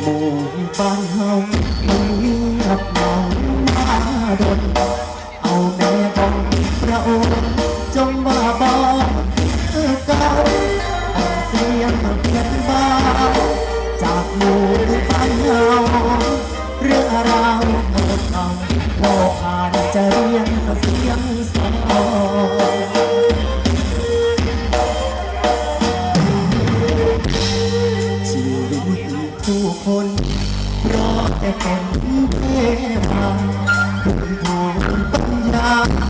หมู่บ้ น้อ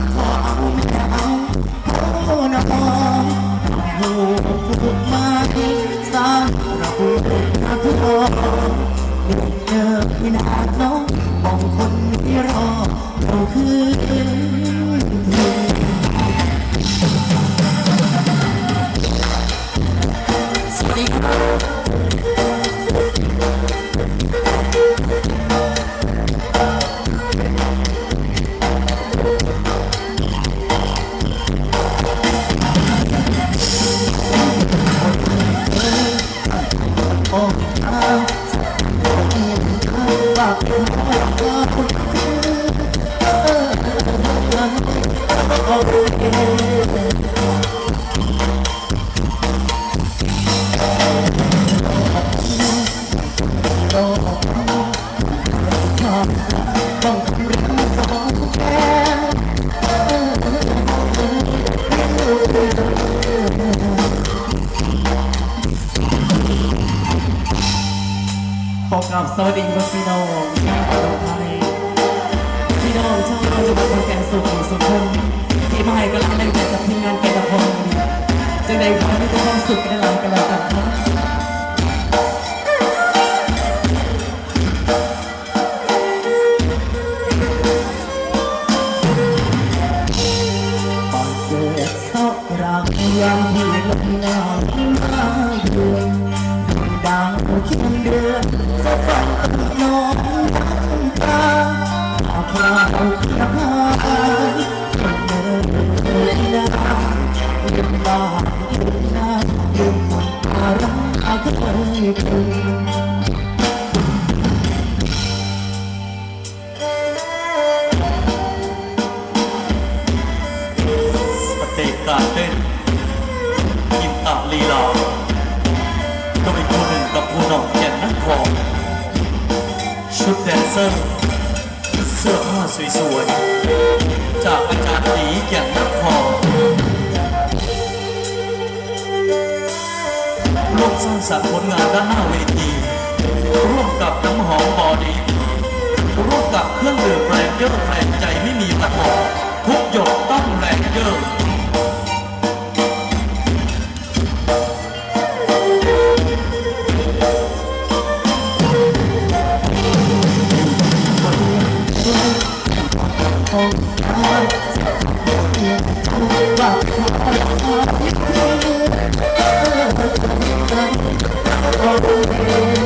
งหูผูกไม้สร้างระบุกระทองเด็กเจอพี่นาน้องมองคนที่รอเราคือ ข้าวต้องเรียนสองแก้วขอกราบสวัสดีครับพี่น้องชาวประเทศไทยพี่น้องชาวจังหวัดขอนแก่นสุขุมสุขคน ที่มาให้กำลังแรงใจกับทีมงานแกตะพงจึงได้ขอให้ทุกความสุขในหลังกันแล้วกันครับรักยามที่ลมหนาวมาเยือนดาวเคียงเดือนจะฟังน้องน้ำตาอาคราวคราคนเดินเลย นะลืมบ้านลืมน้ำลืมคนอารักอาเคยคืนสเตจการเต้นกินตะลีลาก็เป็นคนหนึ่งกับผู้น้องแก่นนักคองชุดแดนเซอร์เสื้อผ้าสวยๆจากอาจารย์หลีแก่นนัก ร่วมสร้างสรรค์ผลงานด้านหน้าเวที ร่วมกับน้ำหอมบอดี้ร่วมกับเครื่องดื่มแรงเยอะแรงใจไม่มีตะกอนทุกหยดต้องแรงเยอร์ Música